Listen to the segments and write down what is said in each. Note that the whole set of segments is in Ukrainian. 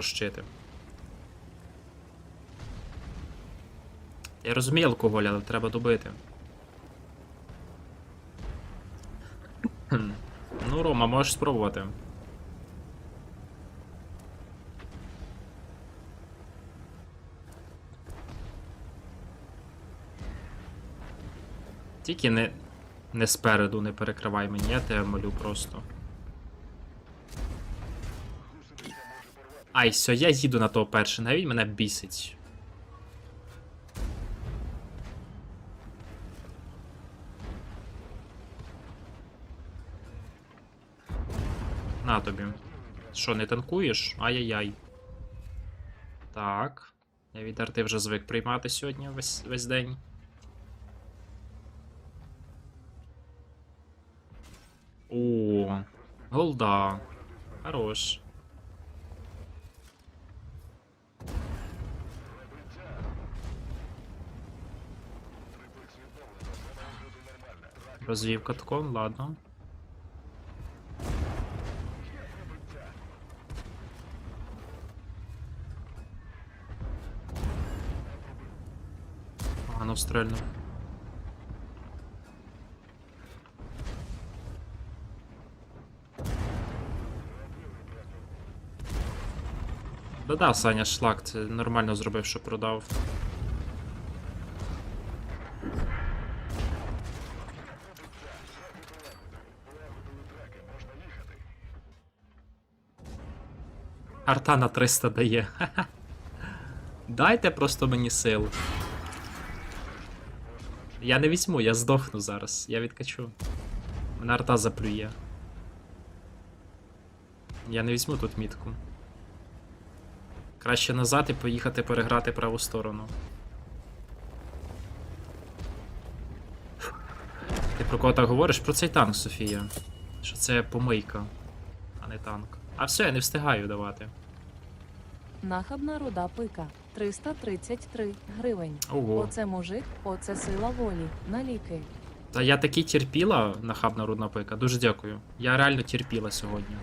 трощити. Я розумію алкоголь, але треба добити. Ну, Рома, можеш спробувати. Тільки не, не спереду не перекривай мені, я тебе молю просто. Ай, все, я їду на того перше, навіть мене бісить. На тобі. Що, не танкуєш? Ай-яй-яй. Так. Я відар, ти вже звик приймати сьогодні весь, весь день. О, голда. Хорош. Розвів каткон, ладно. Погано стрельнув. Да-да, Саня шлак, це нормально зробив, що продав. Арта на 300 дає. Дайте просто мені сил. Я не візьму, я здохну зараз. Я відкачу. Мене арта заплює. Я не візьму тут мітку. Краще назад і поїхати переграти праву сторону. Ти про кого так говориш? Про цей танк, Софія. Що це помийка, а не танк. А все, я не встигаю давати. Нахабна руда пика 333 гривень. Ого. Оце мужик, оце сила волі. На ліки. Та я таки терпіла, нахабна рудна пика. Дуже дякую. Я реально терпіла сьогодні.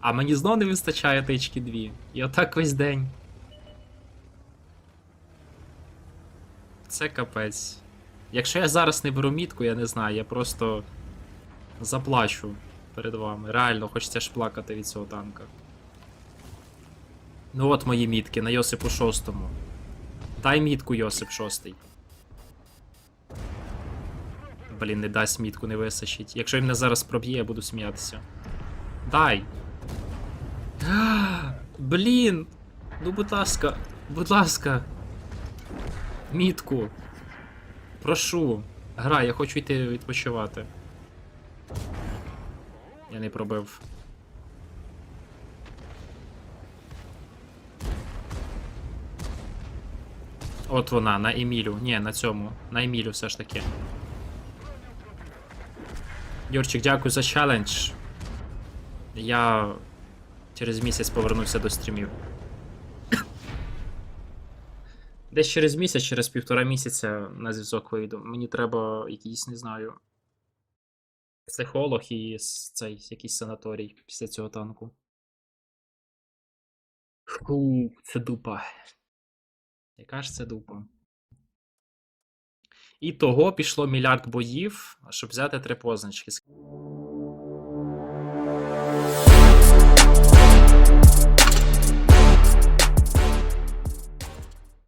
А мені знов не вистачає тички дві. І отак весь день. Це капець. Якщо я зараз не беру мітку, я не знаю, я просто заплачу перед вами. Реально, хочеться ж плакати від цього танка. Ну от мої мітки на Йосипу шостому. Дай мітку, Йосип шостий. Блін, не дасть мітку, не висачить. Якщо він мене зараз проб'є, я буду сміятися. Дай. Блін. Ну, будь ласка, будь ласка. Мітку. Прошу. Гра, я хочу йти відпочивати. Я не пробив. От вона, на Емілю. Ні, на цьому. На Емілю все ж таки. Юрчик, дякую за челендж. Я через місяць повернуся до стрімів. Десь через місяць, через півтора місяця на зв'язок вийду. Мені треба якийсь, не знаю. Психолог і цей якийсь санаторій після цього танку. Фу, це дупа. Яка ж це дупа? І того пішло мільярд боїв, щоб взяти три позначки.